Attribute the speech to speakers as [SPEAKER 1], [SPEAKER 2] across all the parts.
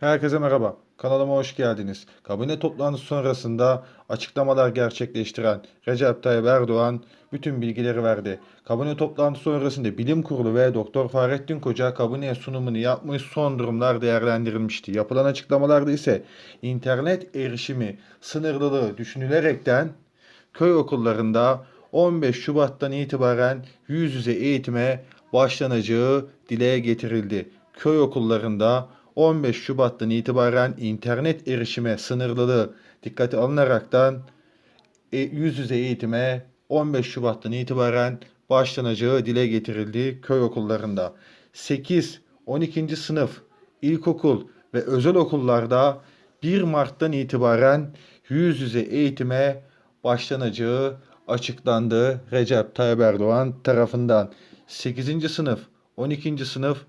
[SPEAKER 1] Herkese merhaba. Kanalıma hoş geldiniz. Kabine toplantısı sonrasında açıklamalar gerçekleştiren Recep Tayyip Erdoğan bütün bilgileri verdi. Kabine toplantısı sonrasında Bilim Kurulu ve Doktor Fahrettin Koca kabineye sunumunu yapmış son durumlar değerlendirilmişti. Yapılan açıklamalarda ise internet erişimi sınırlılığı düşünülerekten köy okullarında 15 Şubat'tan itibaren yüz yüze eğitime başlanacağı dile getirildi. Köy okullarında 15 Şubat'tan itibaren internet erişime sınırlılığı dikkate alınaraktan e, yüz yüze eğitime 15 Şubat'tan itibaren başlanacağı dile getirildi köy okullarında. 8, 12. sınıf, ilkokul ve özel okullarda 1 Mart'tan itibaren yüz yüze eğitime başlanacağı açıklandı Recep Tayyip Erdoğan tarafından. 8. sınıf, 12. sınıf,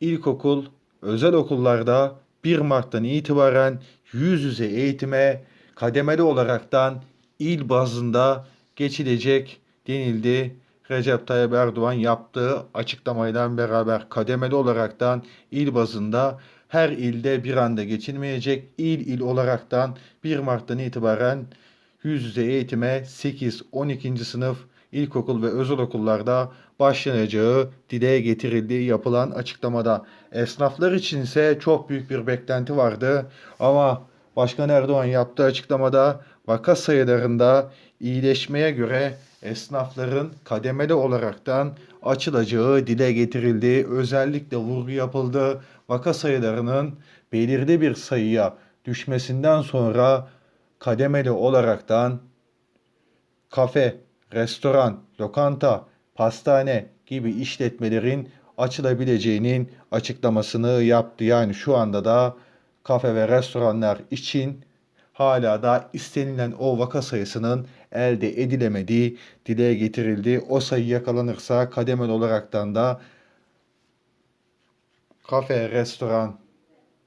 [SPEAKER 1] ilkokul, özel okullarda 1 Mart'tan itibaren yüz yüze eğitime kademeli olaraktan il bazında geçilecek denildi. Recep Tayyip Erdoğan yaptığı açıklamayla beraber kademeli olaraktan il bazında her ilde bir anda geçilmeyecek. İl il olaraktan 1 Mart'tan itibaren yüz yüze eğitime 8-12. sınıf ilkokul ve özel okullarda başlanacağı dile getirildi yapılan açıklamada. Esnaflar için ise çok büyük bir beklenti vardı ama Başkan Erdoğan yaptığı açıklamada vaka sayılarında iyileşmeye göre esnafların kademeli olaraktan açılacağı dile getirildi. Özellikle vurgu yapıldı. Vaka sayılarının belirli bir sayıya düşmesinden sonra kademeli olaraktan kafe, restoran, lokanta, pastane gibi işletmelerin açılabileceğinin açıklamasını yaptı. Yani şu anda da kafe ve restoranlar için hala da istenilen o vaka sayısının elde edilemediği dile getirildi. O sayı yakalanırsa kademeli olaraktan da kafe, restoran,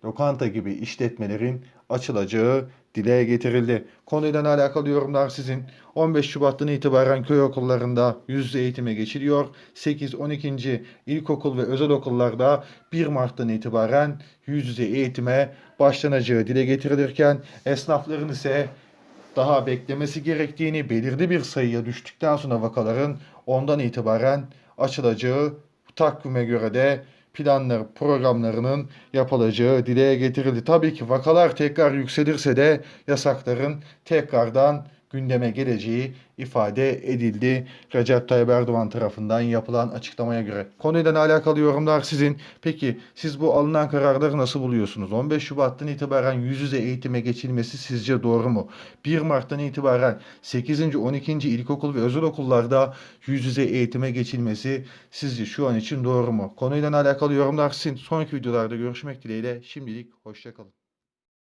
[SPEAKER 1] lokanta gibi işletmelerin açılacağı dile getirildi. Konuyla alakalı yorumlar sizin. 15 Şubat'tan itibaren köy okullarında yüz eğitime geçiliyor. 8-12. ilkokul ve özel okullarda 1 Mart'tan itibaren yüz yüze eğitime başlanacağı dile getirilirken esnafların ise daha beklemesi gerektiğini belirli bir sayıya düştükten sonra vakaların ondan itibaren açılacağı takvime göre de planlar programlarının yapılacağı dile getirildi. Tabii ki vakalar tekrar yükselirse de yasakların tekrardan gündeme geleceği ifade edildi. Recep Tayyip Erdoğan tarafından yapılan açıklamaya göre. Konuyla alakalı yorumlar sizin. Peki siz bu alınan kararları nasıl buluyorsunuz? 15 Şubat'tan itibaren yüz yüze eğitime geçilmesi sizce doğru mu? 1 Mart'tan itibaren 8. 12. ilkokul ve özel okullarda yüz yüze eğitime geçilmesi sizce şu an için doğru mu? Konuyla alakalı yorumlar sizin. Sonraki videolarda görüşmek dileğiyle. Şimdilik hoşçakalın.